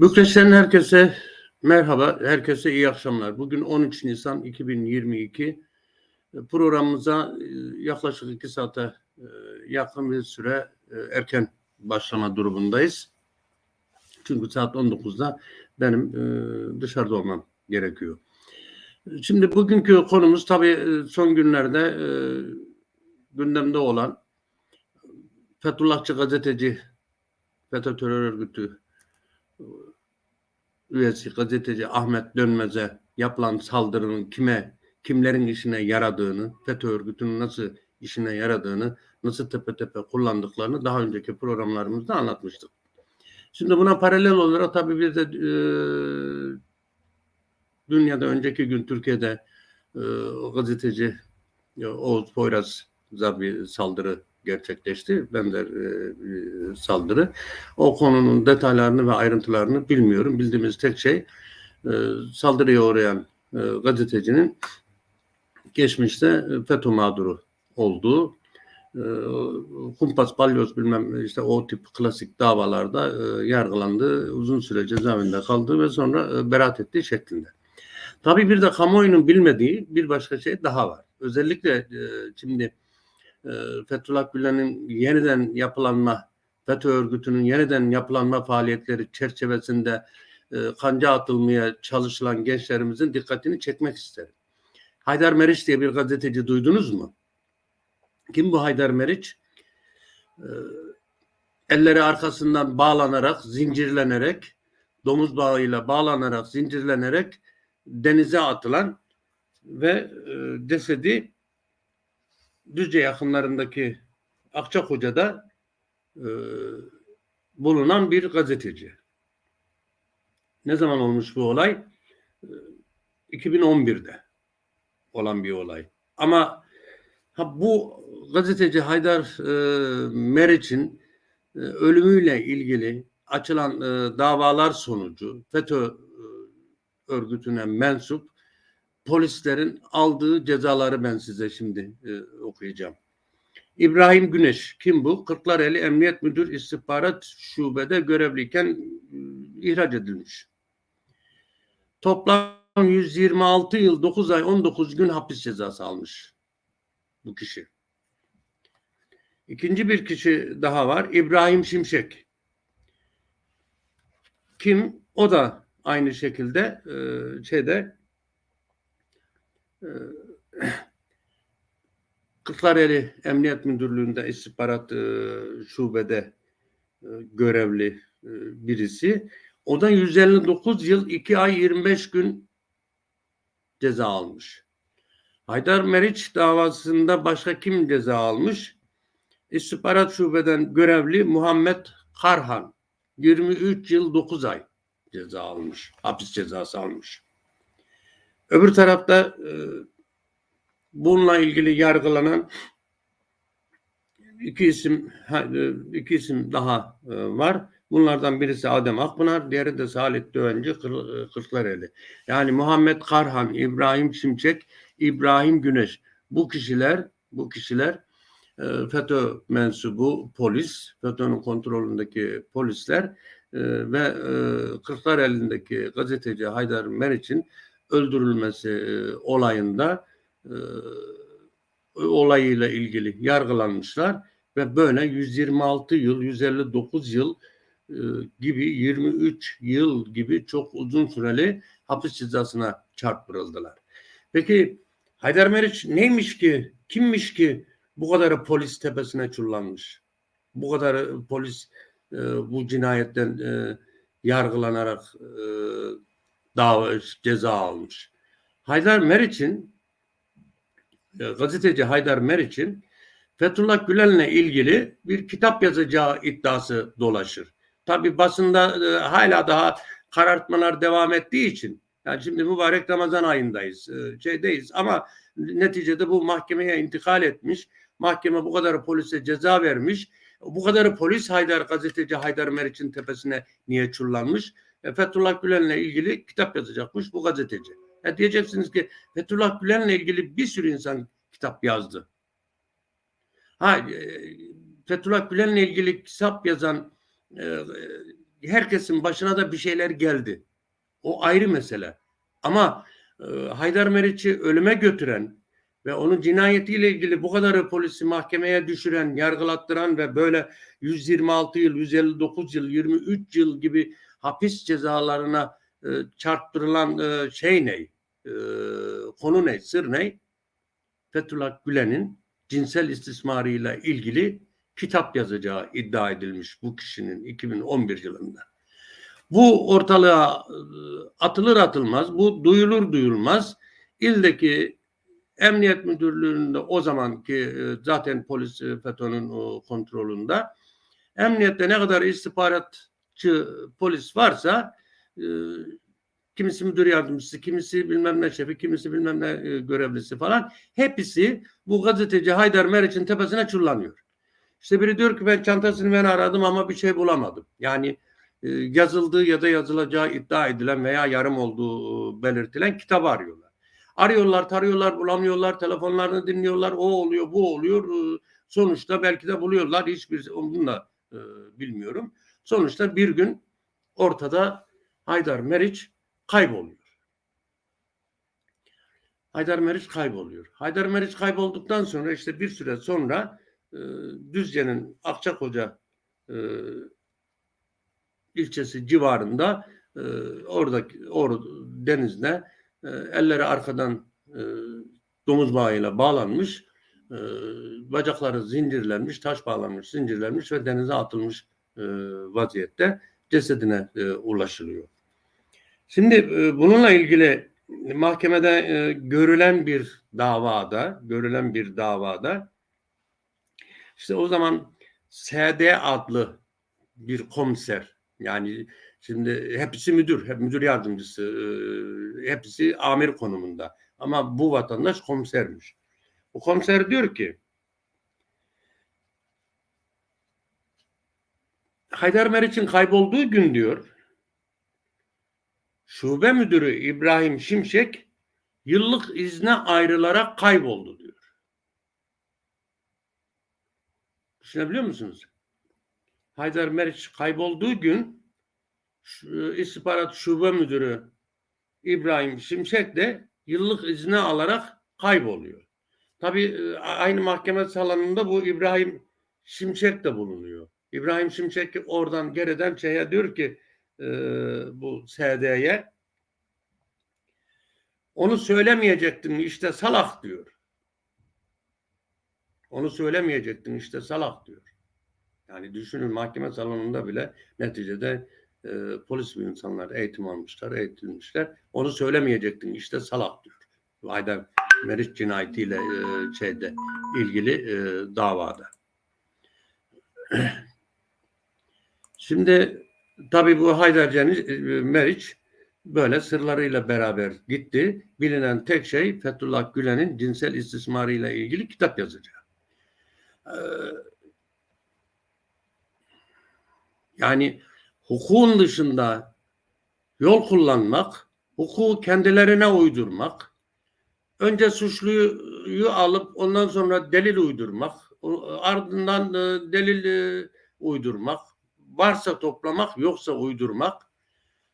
Bükreş'ten herkese merhaba, herkese iyi akşamlar. Bugün 13 Nisan 2022. Programımıza e, yaklaşık iki saate e, yakın bir süre e, erken başlama durumundayız. Çünkü saat 19'da benim dışarıda olmam gerekiyor. Şimdi bugünkü konumuz tabii son günlerde gündemde olan Fethullahçı gazeteci, FETÖ terör örgütü üyesi gazeteci Ahmet Dönmez'e yapılan saldırının kime, kimlerin işine yaradığını, FETÖ örgütünün nasıl işine yaradığını, nasıl tepe tepe kullandıklarını daha önceki programlarımızda anlatmıştık. Şimdi buna paralel olarak tabii bir de e, dünyada önceki gün Türkiye'de e, gazeteci e, Oğuz Poyraz'a bir saldırı gerçekleşti. Benzer e, saldırı. O konunun detaylarını ve ayrıntılarını bilmiyorum. Bildiğimiz tek şey e, saldırıya uğrayan e, gazetecinin geçmişte e, FETÖ mağduru olduğu e, kumpas, balyoz bilmem işte o tip klasik davalarda e, yargılandı, uzun süre cezaevinde kaldı ve sonra e, beraat ettiği şeklinde. Tabii bir de kamuoyunun bilmediği bir başka şey daha var. Özellikle e, şimdi e, Fethullah Gülen'in yeniden yapılanma, FETÖ örgütünün yeniden yapılanma faaliyetleri çerçevesinde e, kanca atılmaya çalışılan gençlerimizin dikkatini çekmek isterim. Haydar Meriç diye bir gazeteci duydunuz mu? Kim bu Haydar Meriç? E, elleri arkasından bağlanarak, zincirlenerek, domuz bağıyla bağlanarak, zincirlenerek denize atılan ve e, cesedi Düzce yakınlarındaki Akçakoca'da e, bulunan bir gazeteci. Ne zaman olmuş bu olay? E, 2011'de olan bir olay. Ama ha, bu gazeteci Haydar e, Meriç'in e, ölümüyle ilgili açılan e, davalar sonucu FETÖ e, örgütüne mensup polislerin aldığı cezaları ben size şimdi e, okuyacağım. İbrahim Güneş kim bu? Kırklareli Emniyet Müdür İstihbarat Şubede görevliyken e, ihraç edilmiş. Toplam 126 yıl 9 ay 19 gün hapis cezası almış bu kişi. İkinci bir kişi daha var. İbrahim Şimşek. Kim? O da aynı şekilde e, şeyde Kırklareli Emniyet Müdürlüğü'nde istihbarat e, şubede e, görevli e, birisi. O da 159 yıl 2 ay 25 gün ceza almış. Haydar Meriç davasında başka kim ceza almış? İstihbarat şubeden görevli Muhammed Karhan 23 yıl 9 ay ceza almış. Hapis cezası almış. Öbür tarafta e, bununla ilgili yargılanan iki isim e, iki isim daha e, var. Bunlardan birisi Adem Akpınar, diğeri de Salih Dövenci Kırklareli. Yani Muhammed Karhan, İbrahim Şimşek, İbrahim Güneş. Bu kişiler, bu kişiler FETÖ mensubu polis, FETÖ'nün kontrolündeki polisler ve Kırklareli'ndeki gazeteci Haydar Meriç'in öldürülmesi e, olayında e, olayıyla ilgili yargılanmışlar ve böyle 126 yıl, 159 yıl e, gibi 23 yıl gibi çok uzun süreli hapis cezasına çarptırıldılar. Peki Haydar Meriç neymiş ki, kimmiş ki bu kadar polis tepesine çullanmış? Bu kadar polis e, bu cinayetten e, yargılanarak e, dava ceza almış. Haydar Meriç'in e, gazeteci Haydar Meriç'in Fethullah Gülen'le ilgili bir kitap yazacağı iddiası dolaşır. Tabi basında e, hala daha karartmalar devam ettiği için yani şimdi mübarek Ramazan ayındayız, e, şeydeyiz ama neticede bu mahkemeye intikal etmiş. Mahkeme bu kadar polise ceza vermiş. Bu kadar polis Haydar gazeteci Haydar Meriç'in tepesine niye çullanmış? E, Fethullah Gülen'le ilgili kitap yazacakmış bu gazeteci. E diyeceksiniz ki Fethullah Gülen'le ilgili bir sürü insan kitap yazdı. Ha, e, Fethullah Gülen'le ilgili kitap yazan e, herkesin başına da bir şeyler geldi. O ayrı mesele. Ama e, Haydar Meriç'i ölüme götüren ve onun cinayetiyle ilgili bu kadar polisi mahkemeye düşüren, yargılattıran ve böyle 126 yıl, 159 yıl, 23 yıl gibi hapis cezalarına e, çarptırılan e, şey ne? E, konu ne? Sır ne? Fethullah Gülen'in cinsel istismarıyla ilgili kitap yazacağı iddia edilmiş bu kişinin 2011 yılında. Bu ortalığa e, atılır atılmaz, bu duyulur duyulmaz ildeki Emniyet Müdürlüğü'nde o zamanki e, zaten polis e, FETÖ'nün kontrolünde emniyette ne kadar istihbaratçı polis varsa kimisi müdür yardımcısı, kimisi bilmem ne şefi, kimisi bilmem ne görevlisi falan hepsi bu gazeteci Haydar Meriç'in tepesine çullanıyor. İşte biri diyor ki ben çantasını ben aradım ama bir şey bulamadım. Yani e, yazıldığı ya da yazılacağı iddia edilen veya yarım olduğu belirtilen kitabı arıyorlar. Arıyorlar, tarıyorlar, bulamıyorlar, telefonlarını dinliyorlar, o oluyor, bu oluyor. E, sonuçta belki de buluyorlar, hiçbir onu e, bilmiyorum. Sonuçta bir gün ortada Haydar Meriç kayboluyor. Haydar Meriç kayboluyor. Haydar Meriç kaybolduktan sonra işte bir süre sonra e, Düzce'nin Akçakoca e, ilçesi civarında e, oradaki or, denizde e, elleri arkadan e, domuz bağıyla bağlanmış e, bacakları zincirlenmiş, taş bağlanmış, zincirlenmiş ve denize atılmış e, vaziyette cesedine e, ulaşılıyor. Şimdi e, bununla ilgili mahkemede e, görülen bir davada, görülen bir davada işte o zaman SD adlı bir komiser yani şimdi hepsi müdür, hep müdür yardımcısı, hepsi amir konumunda. Ama bu vatandaş komisermiş. O komiser diyor ki Haydar Meriç'in kaybolduğu gün diyor şube müdürü İbrahim Şimşek yıllık izne ayrılarak kayboldu diyor. Düşünebiliyor musunuz? Haydar Meriç kaybolduğu gün istihbarat şube müdürü İbrahim Şimşek de yıllık izne alarak kayboluyor. Tabi e, aynı mahkeme salonunda bu İbrahim Şimşek de bulunuyor. İbrahim Şimşek oradan geriden şeye diyor ki e, bu SD'ye onu söylemeyecektin işte salak diyor. Onu söylemeyecektin işte salak diyor. Yani düşünün mahkeme salonunda bile neticede e, polis bir insanlar eğitim almışlar, eğitilmişler. Onu söylemeyecektin işte salak diyor. Haydar Meriç cinayetiyle e, şeyde ilgili e, davada. Şimdi tabii bu Haydar Ceniz, e, Meriç böyle sırlarıyla beraber gitti. Bilinen tek şey Fethullah Gülen'in cinsel istismarıyla ilgili kitap yazacağı. Ee, yani hukukun dışında yol kullanmak, hukuku kendilerine uydurmak, önce suçluyu alıp ondan sonra delil uydurmak, ardından e, delil e, uydurmak, varsa toplamak, yoksa uydurmak.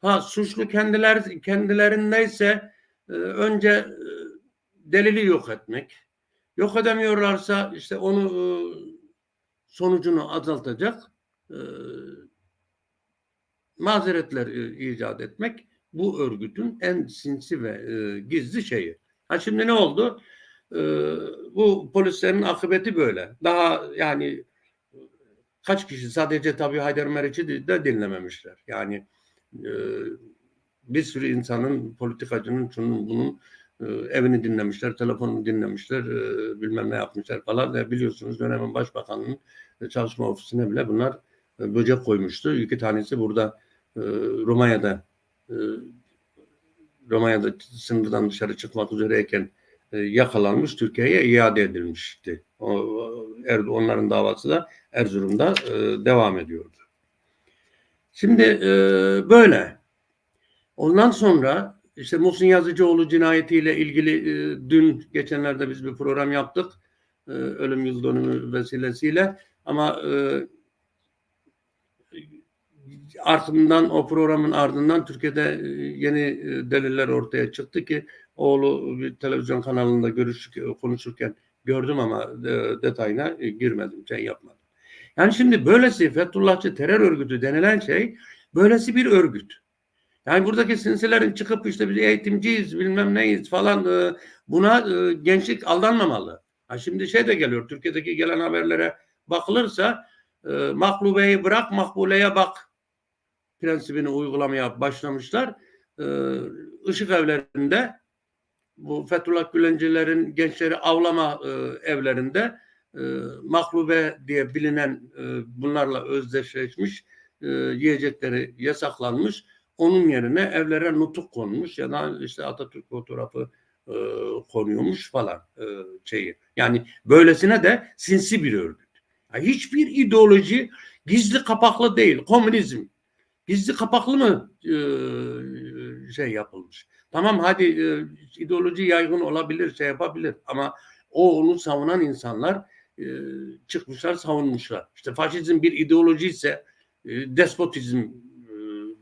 Ha suçlu kendiler kendilerindeyse e, önce delili yok etmek, Yok edemiyorlarsa işte onu e, sonucunu azaltacak e, mazeretler e, icat etmek bu örgütün en sinsi ve gizli şeyi. Ha şimdi ne oldu? Bu polislerin akıbeti böyle. Daha yani kaç kişi sadece tabii Haydar Meriç'i de dinlememişler. Yani bir sürü insanın, politikacının, şunun bunun e, evini dinlemişler, telefonunu dinlemişler, e, bilmem ne yapmışlar falan. ve biliyorsunuz dönemin başbakanının e, çalışma ofisine bile bunlar böcek koymuştu. İki tanesi burada Romanya'da Romanya'da sınırdan dışarı çıkmak üzereyken yakalanmış Türkiye'ye iade edilmişti. onların davası da Erzurum'da devam ediyordu. Şimdi böyle. Ondan sonra işte Muhsin Yazıcıoğlu cinayetiyle ilgili e, dün geçenlerde biz bir program yaptık. E, ölüm yıl dönümü vesilesiyle. Ama e, ardından o programın ardından Türkiye'de e, yeni e, deliller ortaya çıktı ki oğlu bir televizyon kanalında görüş konuşurken gördüm ama e, detayına e, girmedim, şey yapmadım. Yani şimdi böylesi Fethullahçı terör örgütü denilen şey böylesi bir örgüt. Yani buradaki sinsilerin çıkıp işte biz eğitimciyiz bilmem neyiz falan e, buna e, gençlik aldanmamalı. Ha şimdi şey de geliyor Türkiye'deki gelen haberlere bakılırsa e, maklubeyi bırak makbuleye bak prensibini uygulamaya başlamışlar. Işık evlerinde bu Fethullah Gülencilerin gençleri avlama evlerinde e, maklube diye bilinen e, bunlarla özdeşleşmiş e, yiyecekleri yasaklanmış. Onun yerine evlere nutuk konmuş ya da işte Atatürk fotoğrafı e, konuyormuş falan e, şeyi. Yani böylesine de sinsi bir örgüt. Hiçbir ideoloji gizli kapaklı değil. Komünizm gizli kapaklı mı şey yapılmış? Tamam hadi ideoloji yaygın olabilir, şey yapabilir ama o onu savunan insanlar e, çıkmışlar savunmuşlar. İşte faşizm bir ideoloji ise e, despotizm e,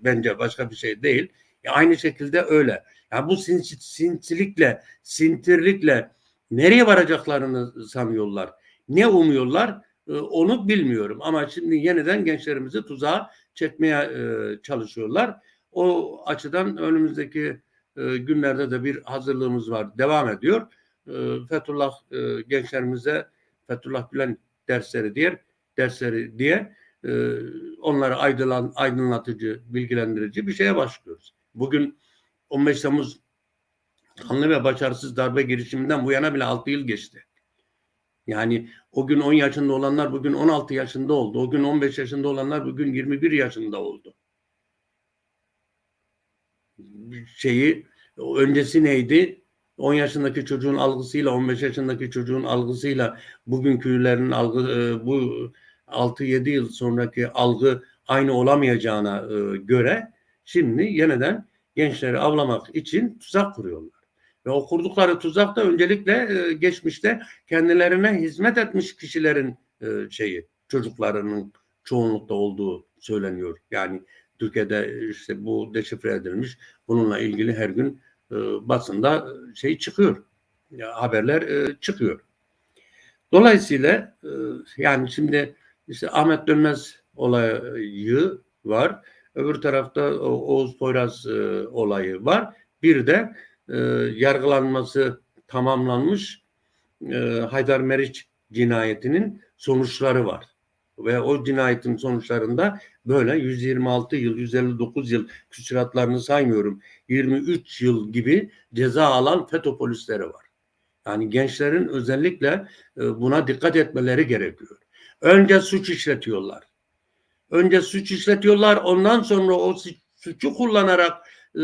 bence başka bir şey değil. E, aynı şekilde öyle. Yani bu sinsi, sinsilikle, sintirlikle nereye varacaklarını sanıyorlar. Ne umuyorlar onu bilmiyorum. Ama şimdi yeniden gençlerimizi tuzağa çekmeye çalışıyorlar. O açıdan önümüzdeki günlerde de bir hazırlığımız var. Devam ediyor. E, Fethullah gençlerimize Fethullah Gülen dersleri diye dersleri diye e, onları aydınlan, aydınlatıcı, bilgilendirici bir şeye başlıyoruz. Bugün 15 Temmuz kanlı ve başarısız darbe girişiminden bu yana bile 6 yıl geçti. Yani o gün 10 yaşında olanlar bugün 16 yaşında oldu. O gün 15 yaşında olanlar bugün 21 yaşında oldu. Şeyi öncesi neydi? 10 yaşındaki çocuğun algısıyla 15 yaşındaki çocuğun algısıyla bugünkülerin algı e, bu 6-7 yıl sonraki algı aynı olamayacağına e, göre şimdi yeniden gençleri avlamak için tuzak kuruyorlar. Ve o kurdukları tuzak da öncelikle e, geçmişte kendilerine hizmet etmiş kişilerin şeyi çocuklarının çoğunlukta olduğu söyleniyor. Yani Türkiye'de işte bu deşifre edilmiş. Bununla ilgili her gün basında şey çıkıyor. Haberler e, çıkıyor. Dolayısıyla e, yani şimdi işte Ahmet Dönmez olayı var. Öbür tarafta Oğuz Poyraz e, olayı var. Bir de e, yargılanması tamamlanmış e, Haydar Meriç cinayetinin sonuçları var ve o cinayetin sonuçlarında böyle 126 yıl, 159 yıl küsuratlarını saymıyorum. 23 yıl gibi ceza alan FETÖ polisleri var. Yani gençlerin özellikle e, buna dikkat etmeleri gerekiyor. Önce suç işletiyorlar. Önce suç işletiyorlar. Ondan sonra o suçu kullanarak e,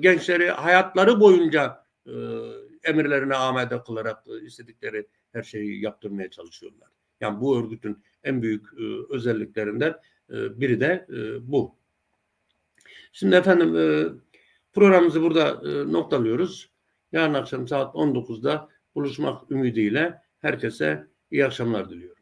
gençleri hayatları boyunca e, emirlerine amade kılarak istedikleri her şeyi yaptırmaya çalışıyorlar. Yani bu örgütün en büyük e, özelliklerinden e, biri de e, bu. Şimdi efendim programımızı burada noktalıyoruz. Yarın akşam saat 19'da buluşmak ümidiyle herkese iyi akşamlar diliyorum.